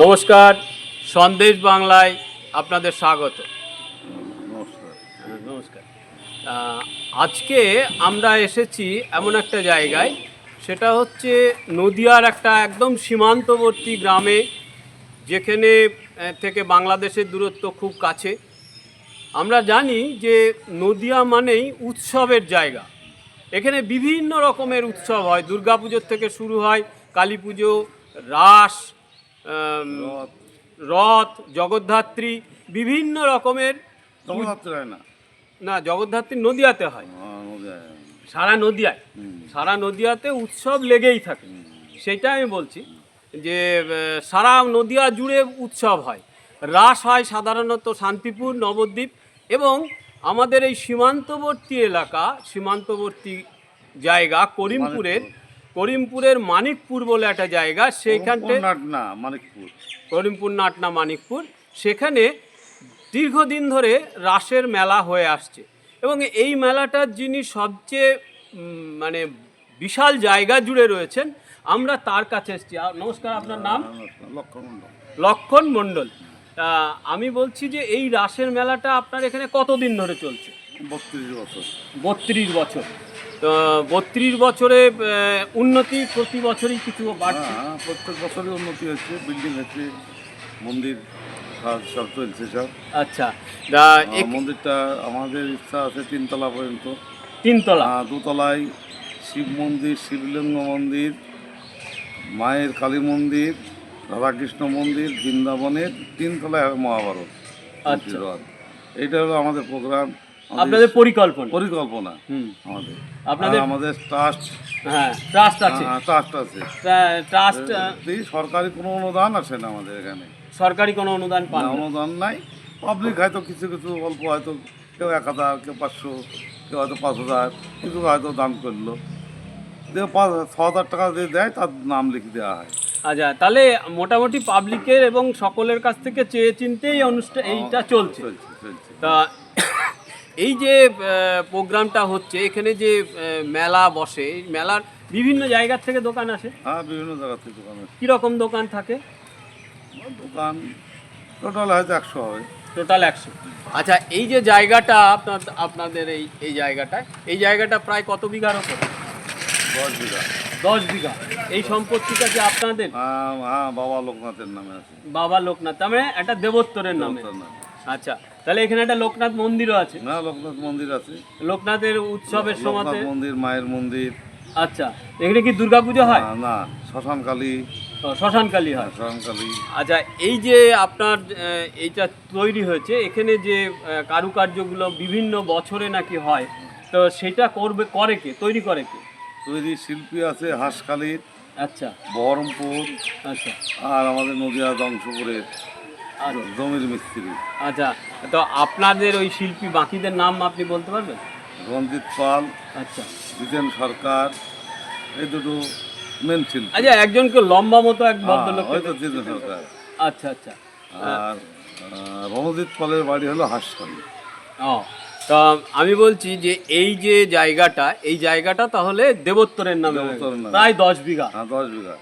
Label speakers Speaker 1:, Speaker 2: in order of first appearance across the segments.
Speaker 1: নমস্কার সন্দেশ বাংলায় আপনাদের স্বাগত।
Speaker 2: নমস্কার।
Speaker 1: আজকে আমরা এসেছি এমন একটা জায়গায় সেটা হচ্ছে নদিয়ার একটা একদম সীমান্তবর্তী গ্রামে যেখানে থেকে বাংলাদেশের দূরত্ব খুব কাছে। আমরা জানি যে নদিয়া মানেই উৎসবের জায়গা। এখানে বিভিন্ন রকমের উৎসব হয়। দুর্গাপুজোর থেকে শুরু হয় কালী পুজো রাস
Speaker 2: রথ।
Speaker 1: জগদ্ধাত্রী বিভিন্ন রকমের
Speaker 2: না।
Speaker 1: না জগদ্ধাত্রী নদিয়াতে হ্যাঁ, সারা নদিয়ায়। সারা নদিয়াতে উৎসব লেগেই থাকে। সেটা আমি বলছি যে সারা নদিয়া জুড়ে উৎসব হয়। রাস হয় সাধারণত শান্তিপুর নবদ্বীপ এবং আমাদের এই সীমান্তবর্তী এলাকা সীমান্তবর্তী জায়গা করিমপুরের করিমপুরের মানিকপুর বলে একটা জায়গা সেইখানটে
Speaker 2: নাট না মানিকপুর।
Speaker 1: করিমপুর নাটনা মানিকপুর। সেখানে দীর্ঘদিন ধরে রাসের মেলা হয়ে আসছে। এবং এই মেলাটার যিনি সবচেয়ে মানে বিশাল জায়গা জুড়ে রয়েছেন আমরা তার কাছে এসেছি। নমস্কার আপনার নাম? লক্ষণ মণ্ডল। আমি বলছি যে এই রাসের মেলাটা আপনার এখানে কতদিন ধরে চলছে?
Speaker 2: বত্রিশ বছর।
Speaker 1: বত্রিশ বছর। তো বত্রিশ বছরে উন্নতি প্রতি বছরই কিছু বাড়ছে?
Speaker 2: হ্যাঁ প্রত্যেক বছরই উন্নতি হচ্ছে বিল্ডিং হচ্ছে মন্দির সব চলছে সব।
Speaker 1: আচ্ছা
Speaker 2: আহ, মন্দিরটা আমাদের ইচ্ছা আছে তিনতলা পর্যন্ত।
Speaker 1: তিনতলা?
Speaker 2: দোতলায় শিব মন্দির শিবলিঙ্গ মন্দির মায়ের কালী মন্দির রাধাকৃষ্ণ মন্দির বৃন্দাবনের তিনতলায় মহাভারত।
Speaker 1: আচ্ছা।
Speaker 2: এইটা হলো আমাদের প্রোগ্রাম।
Speaker 1: আপনাদের পরিকল্পনা।
Speaker 2: পরিকল্পনা।
Speaker 1: হুম।
Speaker 2: আমাদের।
Speaker 1: আপনাদের
Speaker 2: আমাদের ট্রাস্ট
Speaker 1: হ্যাঁ ট্রাস্ট আছে।
Speaker 2: ট্রাস্ট আছে।
Speaker 1: ট্রাস্ট
Speaker 2: সরকারি কোনো অনুদান আসে না আমাদের এখানে।
Speaker 1: সরকারি কোনো অনুদান পান।
Speaker 2: অনুদান নাই। পাবলিক হয়তো কিছু কিছু অল্প হয়তো কেউ এক হাজার কেউ পাঁচশো কেউ হয়তো পাঁচ হাজার কিছু হয়তো দান করল। পাঁচ ছ হাজার টাকা দিয়ে দেয় তার নাম লিখে দেওয়া হয়।
Speaker 1: আচ্ছা তাহলে মোটামুটি পাবলিকের এবং সকলের কাছ থেকে চেয়ে চিনতেই অনুষ্ঠান এইটা চলছে।
Speaker 2: চলছে চলছে।
Speaker 1: তা এই যে প্রোগ্রামটা হচ্ছে এখানে যে মেলা বসে এই মেলার বিভিন্ন জায়গার থেকে দোকান আসে?
Speaker 2: হ্যাঁ বিভিন্ন জায়গা থেকে দোকান আছে।
Speaker 1: কীরকম দোকান থাকে?
Speaker 2: দোকান টোটাল হয়তো একশো হবে।
Speaker 1: টোটাল একশো। আচ্ছা এই যে জায়গাটা আপনার আপনাদের এই এই জায়গাটা এই জায়গাটা প্রায় কত বিঘার ওপর?
Speaker 2: দশ বিঘা।
Speaker 1: দশ বিঘা। এই সম্পত্তিটা কি আপনাদের?
Speaker 2: হ্যাঁ হ্যাঁ বাবা লোকনাথের নামে আছে।
Speaker 1: বাবা লোকনাথ তার মানে একটা দেবোত্তরের নামে।
Speaker 2: তার নামে।
Speaker 1: আচ্ছা তাহলে এখানে একটা লোকনাথ মন্দিরও আছে।
Speaker 2: না লোকনাথ মন্দির আছে।
Speaker 1: লোকনাথের উৎসবের
Speaker 2: লোকনাথ মন্দির মায়ের মন্দির।
Speaker 1: আচ্ছা এখানে কি দুর্গাপুজো হয়?
Speaker 2: না শ্মশান কালী।
Speaker 1: ও, শ্মশানকালী হয়।
Speaker 2: শ্মশান কালী।
Speaker 1: আচ্ছা এই যে আপনার আহ, এইটা তৈরি হয়েছে এখানে যে আহ, কারুকার্যগুলো বিভিন্ন বছরে নাকি হয় তো সেটা করবে করে কে? তৈরি করে কে?
Speaker 2: তৈরি শিল্পী আছে হাঁসখালির
Speaker 1: আচ্ছা।
Speaker 2: বহরমপুর
Speaker 1: আচ্ছা।
Speaker 2: আর আমাদের নদিয়া দংশপুরের জমির মিস্ত্রি।
Speaker 1: আচ্ছা তো আপনাদের ওই শিল্পী বাকিদের নাম আপনি বলতে পারবেন?
Speaker 2: রঞ্জিত পাল
Speaker 1: আচ্ছা।
Speaker 2: বিজেন সরকার এই দুটো মেন শিল্পী।
Speaker 1: আচ্ছা একজনকে লম্বা মতো এক ভদ্রলোক
Speaker 2: হ্যাঁ, হয়তো জিতেন সরকার।
Speaker 1: আচ্ছা আচ্ছা।
Speaker 2: আর আহ, রণজিৎ পালের বাড়ি হলো হাসপাতাল
Speaker 1: ও তা আমি বলছি যে এই যে জায়গাটা এই জায়গাটা তাহলে দেবোত্তরের নামে প্রায় দশ বিঘা।
Speaker 2: হ্যাঁ দশ বিঘা।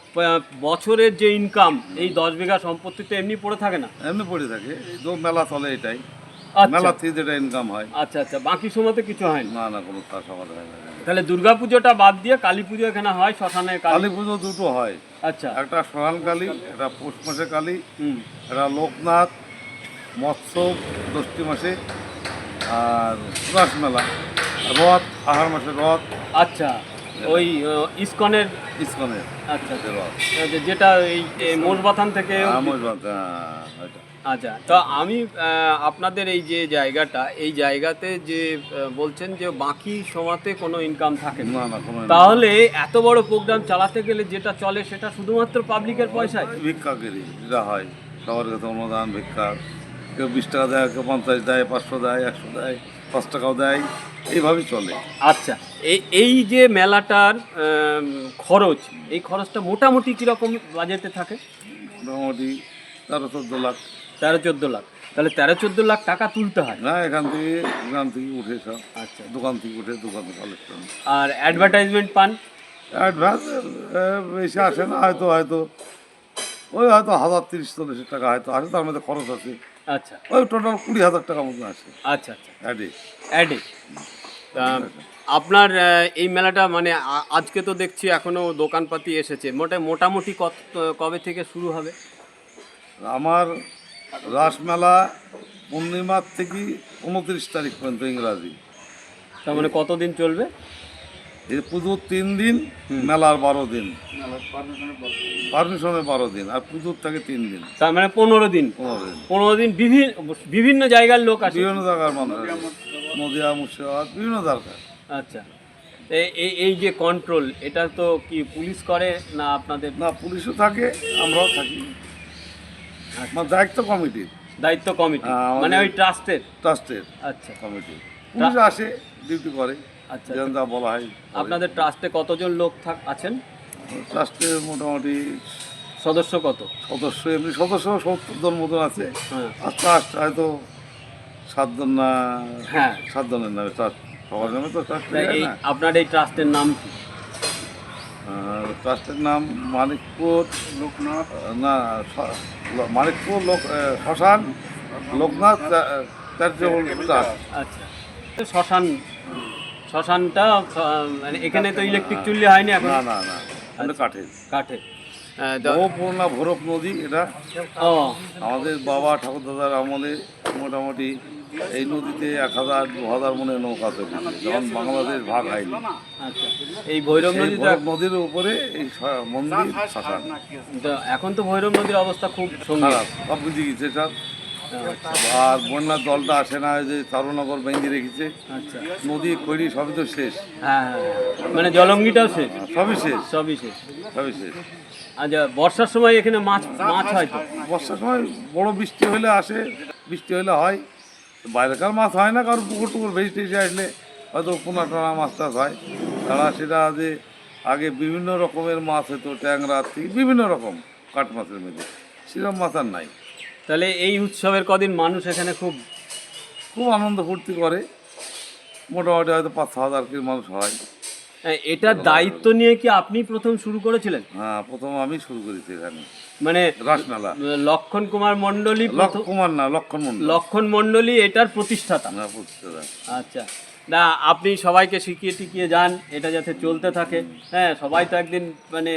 Speaker 1: বছরের যে ইনকাম এই দশ বিঘা সম্পত্তি তো এমনি পড়ে থাকে না?
Speaker 2: এমনি পড়ে থাকে। তো মেলা চলে এটাই।
Speaker 1: আচ্ছা।
Speaker 2: মেলা থেকে যেটা ইনকাম হয়।
Speaker 1: আচ্ছা আচ্ছা। বাকি সময়তে কিছু হয় না?
Speaker 2: না না কোনো চাষাবাদ হয় না।
Speaker 1: তাহলে দুর্গাপুজোটা বাদ দিয়ে কালী পুজো এখানে হয় শ্মশানে কালী?
Speaker 2: পুজো দুটো হয়।
Speaker 1: আচ্ছা।
Speaker 2: একটা কালী একটা পৌষ মাসে কালী
Speaker 1: হুম।
Speaker 2: একটা লোকনাথ মৎস্য দশটি মাসে আর সুরাস মেলা রথ আহার মাসে রথ।
Speaker 1: আচ্ছা ওই ইসকনের?
Speaker 2: ইস্কনের
Speaker 1: আচ্ছা আচ্ছা।
Speaker 2: রথ
Speaker 1: যেটা এই মোরবাথান থেকে
Speaker 2: রথ হ্যাঁ,
Speaker 1: আচ্ছা তো আমি আপনাদের এই যে জায়গাটা এই জায়গাতে যে বলছেন যে বাকি সময়তে কোনো ইনকাম থাকে না। তাহলে এত বড় প্রোগ্রাম চালাতে গেলে যেটা চলে সেটা শুধুমাত্র পাবলিকের পয়সায়?
Speaker 2: ভিক্ষাকেরই যেটা হয় সবার কাছে অনুদান ভিক্ষা। কেউ বিশ টাকা দেয় কেউ পঞ্চাশ দেয় পাঁচশো দেয় একশো দেয় পাঁচ টাকাও দেয় এইভাবে চলে।
Speaker 1: আচ্ছা এই এই যে মেলাটার খরচ এই খরচটা মোটামুটি কীরকম বাজেটে থাকে?
Speaker 2: মোটামুটি তেরো চোদ্দ লাখ।
Speaker 1: তেরো চোদ্দ লাখ। তাহলে তেরো চোদ্দ লাখ টাকা তুলতে হয়।
Speaker 2: না এখান থেকে এখান থেকে উঠে সব।
Speaker 1: আচ্ছা।
Speaker 2: দোকান থেকে উঠে দোকানে কালেকশন
Speaker 1: আর অ্যাডভার্টাইজমেন্ট পান?
Speaker 2: অ্যাডভান্স বেশি আসে না হয়তো হয়তো ওই হয়তো হাজার তিরিশ চল্লিশ টাকা হয়তো আসে তার মধ্যে খরচ আছে।
Speaker 1: আচ্ছা।
Speaker 2: ওই টোটাল কুড়ি হাজার টাকার মতো আসে
Speaker 1: আচ্ছা আচ্ছা।
Speaker 2: অ্যাডে
Speaker 1: অ্যাডে আপনার এই মেলাটা মানে আজকে তো দেখছি এখনও দোকানপাতি এসেছে। মোটা মোটামুটি কত কবে থেকে শুরু হবে?
Speaker 2: আমার রাসমেলা পূর্ণিমার থেকে উনত্রিশ তারিখ পর্যন্ত ইংরাজি।
Speaker 1: তার মানে কতদিন চলবে?
Speaker 2: এই পুজোর তিন দিন মেলার বারো দিন। পারমিশনের বারো দিন আর পুজোর থাকে তিন দিন।
Speaker 1: তার মানে পনেরো দিন।
Speaker 2: পনেরো দিন।
Speaker 1: বিভিন্ন বিভিন্ন জায়গার লোক আসে।
Speaker 2: বিভিন্ন জায়গার মানুষ নদিয়া মুর্শিদাবাদ। বিভিন্ন জায়গায়।
Speaker 1: আচ্ছা। এই এই যে কন্ট্রোল এটা তো কি পুলিশ করে না আপনাদের?
Speaker 2: না পুলিশও থাকে আমরাও থাকি। আমার দায়িত্ব কমিটির
Speaker 1: দায়িত্ব কমিটি
Speaker 2: হ্যাঁ,
Speaker 1: মানে ওই ট্রাস্টের
Speaker 2: ট্রাস্টের
Speaker 1: আচ্ছা।
Speaker 2: কমিটি পুলিশ আসে ডিউটি করে।
Speaker 1: আচ্ছা
Speaker 2: যেমন বলা হয়
Speaker 1: আপনাদের ট্রাস্টে কতজন লোক থাক আছেন?
Speaker 2: ট্রাস্টের মোটামুটি
Speaker 1: সদস্য কত?
Speaker 2: সদস্য এমনি সদস্য সত্তর জন মতন আছে।
Speaker 1: হ্যাঁ।
Speaker 2: আর ট্রাস্ট হয়তো সাতজন না
Speaker 1: হ্যাঁ।
Speaker 2: সাতজনের নামে ট্রাস্ট সবার নামে তো ট্রাস্ট
Speaker 1: আপনার এই ট্রাস্টের নাম কি?
Speaker 2: ট্রাস্টের নাম মানিকপুর লোকনাথ না মানিকপুর লোক শ্মশান লোকনাথ চ্যারিটেবল ট্রাস্ট।
Speaker 1: আচ্ছা। শ্মশান শ্মশানটা মানে এখানে তো ইলেকট্রিক চুল্লি হয়নি এখন।
Speaker 2: না না না এটা কাঠের।
Speaker 1: কাঠে তো-
Speaker 2: পুরোনা ভৈরব নদী এটা। আমাদের বাবা ঠাকুর দাদার আমলে মোটামুটি এই নদীতে এক হাজার দু হাজার মনে নৌকা চলছে যখন বাংলাদেশ ভাগ হয়নি।
Speaker 1: আচ্ছা। এই ভৈরব
Speaker 2: ভৈরব নদীর উপরে এই মন্দির
Speaker 1: এখন তো ভৈরব নদীর অবস্থা খুব
Speaker 2: খারাপ সব বুঝে গেছে
Speaker 1: আচ্ছা
Speaker 2: আর বন্যার জলটা আসে না যে চারুনগর বেঁধে রেখেছে।
Speaker 1: আচ্ছা।
Speaker 2: নদী খৈরি সবই তো শেষ।
Speaker 1: হ্যাঁ হ্যাঁ হ্যাঁ। মানে জলঙ্গিটাও শেষ?
Speaker 2: সবই শেষ।
Speaker 1: সবই শেষ।
Speaker 2: সবই শেষ।
Speaker 1: আচ্ছা বর্ষার সময় এখানে মাছ মাছ হয় তো?
Speaker 2: বর্ষার সময় বড় বৃষ্টি হলে আসে বৃষ্টি হলে হয়। বাইরেকার মাছ হয় না কারণ পুকুর টুকুর ভেজে টেজে আসলে হয়তো পোনা টোনা মাছ টাছ হয়। তারা সেটা যে আগে বিভিন্ন রকমের মাছ হতো ট্যাংরা থেকে বিভিন্ন রকম কাঠ মাছের মধ্যে। সেরকম মাছ আর নাই।
Speaker 1: তাহলে এই উৎসবের কদিন মানুষ এখানে খুব
Speaker 2: খুব আনন্দ ফুর্তি করে। মোটামুটি হয়তো পাঁচ ছ হাজার কি মানুষ হয়।
Speaker 1: হ্যাঁ, এটার দায়িত্ব নিয়ে কি আপনি প্রথম শুরু করেছিলেন?
Speaker 2: হ্যাঁ প্রথম আমি শুরু করেছি এখানে।
Speaker 1: মানে
Speaker 2: রাসমেলা।
Speaker 1: লক্ষণ কুমার মণ্ডলী
Speaker 2: লক্ষ কুমার না লক্ষণ মন্ডল
Speaker 1: লক্ষণ মণ্ডলী এটার প্রতিষ্ঠাতা।
Speaker 2: না প্রতিষ্ঠাতা।
Speaker 1: আচ্ছা। না আপনি সবাইকে শিখিয়ে টিকিয়ে যান এটা যাতে চলতে থাকে। হ্যাঁ সবাই তো একদিন মানে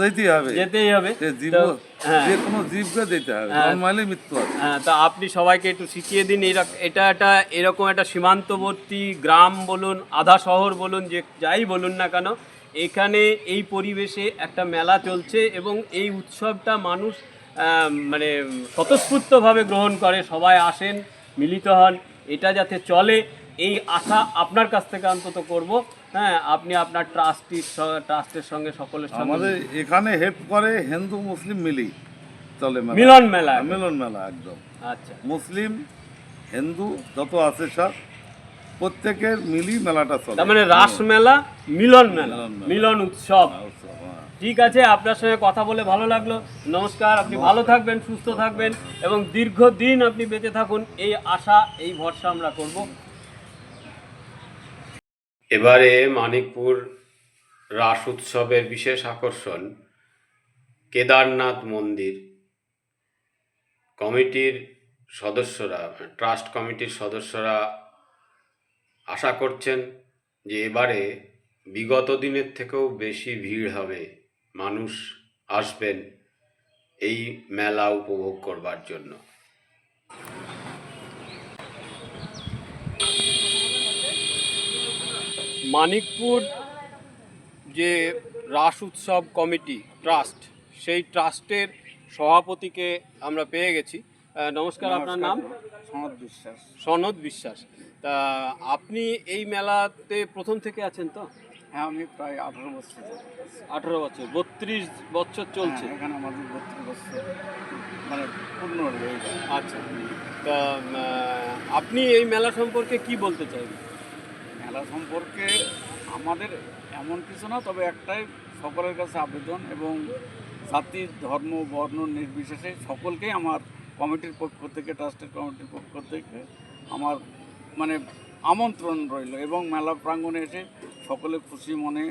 Speaker 2: যেতেই হবে।
Speaker 1: যেতেই হবে। তো, হ্যাঁ।
Speaker 2: যে কোনো জীবকে দিতে হবে
Speaker 1: হ্যাঁ।
Speaker 2: মৃত্যু আছে
Speaker 1: হ্যাঁ তা আপনি সবাইকে একটু শিখিয়ে দিন এটা একটা এরকম একটা সীমান্তবর্তী গ্রাম বলুন আধা শহর বলুন যে যাই বলুন না কেন এখানে এই পরিবেশে একটা মেলা চলছে এবং এই উৎসবটা মানুষ মানে স্বতঃস্ফূর্তভাবে গ্রহণ করে সবাই আসেন মিলিত হন এটা যাতে চলে। এই আশা আপনার কাছ থেকে অন্তত করব। হ্যাঁ আপনি আপনার ট্রাস্টির ট্রাস্টের সঙ্গে সকলের সঙ্গে
Speaker 2: আমাদের এখানে হেল্প করে হিন্দু মুসলিম মিলি চলে
Speaker 1: মিলন মেলা।
Speaker 2: মিলন মেলা একদম।
Speaker 1: আচ্ছা।
Speaker 2: মুসলিম হিন্দু যত আছে সব প্রত্যেকের মিলি মেলাটা চলে।
Speaker 1: তার মানে রাস মেলা মিলন মেলা
Speaker 2: মিলন
Speaker 1: উৎসব।
Speaker 2: উৎসব, হ্যাঁ।
Speaker 1: ঠিক আছে আপনার সঙ্গে কথা বলে ভালো লাগল। নমস্কার আপনি ভালো থাকবেন সুস্থ থাকবেন এবং দীর্ঘদিন আপনি বেঁচে থাকুন। এই আশা এই ভরসা আমরা করব। এবারে মানিকপুর রাস উৎসবের বিশেষ আকর্ষণ কেদারনাথ মন্দির। কমিটির সদস্যরা, ট্রাস্ট কমিটির সদস্যরা আশা করছেন যে এবারে বিগত দিনের থেকেও বেশি ভিড় হবে। মানুষ আসবেন এই মেলা উপভোগ করবার জন্য। মানিকপুর যে রাস উৎসব কমিটি ট্রাস্ট সেই ট্রাস্টের সভাপতিকে আমরা পেয়ে গেছি। নমস্কার আপনার নাম?
Speaker 3: সনদ বিশ্বাস।
Speaker 1: সনদ বিশ্বাস। তা আপনি এই মেলাতে প্রথম থেকে আছেন তো?
Speaker 3: হ্যাঁ আমি প্রায় আঠারো বছর
Speaker 1: আঠারো বছর বত্রিশ বছর চলছে।
Speaker 3: হ্যাঁ, এখানে আমাদের বত্রিশ বছর মানে পূর্ণ
Speaker 1: আচ্ছা। তা আপনি এই মেলা সম্পর্কে কি বলতে চাইবেন?
Speaker 3: মেলা সম্পর্কে আমাদের এমন কিছু না, তবে একটাই সকলের কাছে আবেদন এবং জাতি, ধর্ম, বর্ণ নির্বিশেষে সকলকেই আমার কমিটির পক্ষ থেকে, ট্রাস্টের কমিটির পক্ষ থেকে আমার মানে আমন্ত্রণ রইল এবং মেলা প্রাঙ্গণে এসে সকলে খুশি মনে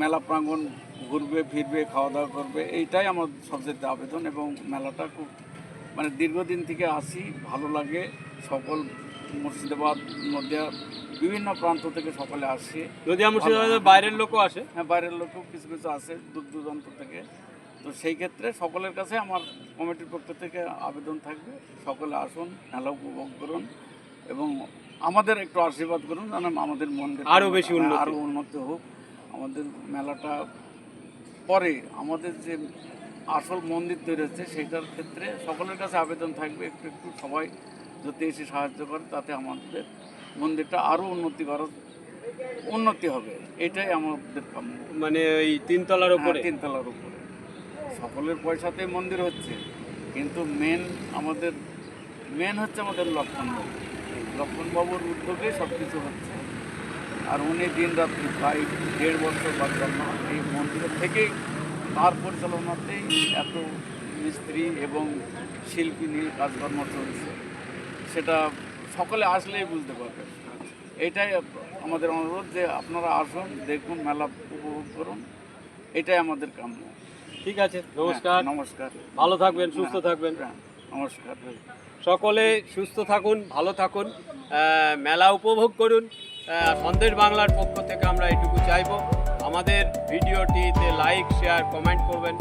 Speaker 3: মেলা প্রাঙ্গণ ঘুরবে, ফিরবে খাওয়া দাওয়া করবে, এইটাই আমার সবচেয়ে আবেদন এবং মেলাটা খুব মানে দীর্ঘদিন থেকে আসি, ভালো লাগে। সকল মুর্শিদাবাদ নদিয়া বিভিন্ন প্রান্ত থেকে সকলে আসে।
Speaker 1: নদিয়া মুর্শিদাবাদের বাইরের লোকও আসে।
Speaker 3: হ্যাঁ বাইরের লোকও কিছু কিছু আসে দূর দূরান্ত থেকে। তো সেই ক্ষেত্রে সকলের কাছে আমার কমিটির পক্ষ থেকে আবেদন থাকবে। সকলে আসুন মেলা উপভোগ করুন এবং আমাদের একটু আশীর্বাদ করুন যেন আমাদের মন্দির
Speaker 1: আরও বেশি উন্নতি।
Speaker 3: আরও উন্নত হোক। আমাদের মেলাটা পরে আমাদের যে আসল মন্দির তৈরি হচ্ছে সেটার ক্ষেত্রে সকলের কাছে আবেদন থাকবে। একটু একটু সবাই যদি এসে সাহায্য করে তাতে আমাদের মন্দিরটা আরও উন্নতি করার উন্নতি হবে এটাই আমাদের কাম্য।
Speaker 1: মানে ওই তিনতলার উপরে?
Speaker 3: হ্যাঁ, তিনতলার উপরে। সকলের পয়সাতে মন্দির হচ্ছে কিন্তু মেন আমাদের মেন হচ্ছে আমাদের লক্ষণবাবু লক্ষণবাবুর উদ্যোগে সব কিছু হচ্ছে। আর উনি দিন রাত্রি প্রায় দেড় বছর বা জন্ম এই মন্দিরের থেকেই তার পরিচালনাতেই এত মিস্ত্রি এবং শিল্পী নিয়ে কাজকর্ম চলছে। সেটা সকলে আসলেই বুঝতে পারবে। এটাই আমাদের অনুরোধ যে আপনারা আসুন দেখুন মেলা উপভোগ করুন। এটাই আমাদের কাম্য।
Speaker 1: ঠিক আছে নমস্কার।
Speaker 3: হ্যাঁ, নমস্কার।
Speaker 1: ভালো থাকবেন সুস্থ থাকবেন।
Speaker 3: হ্যাঁ, নমস্কার।
Speaker 1: সকলে সুস্থ থাকুন ভালো থাকুন মেলা উপভোগ করুন। সন্দেশ বাংলার পক্ষ থেকে আমরা এটুকু চাইব। আমাদের ভিডিওটিতে লাইক শেয়ার কমেন্ট করবেন।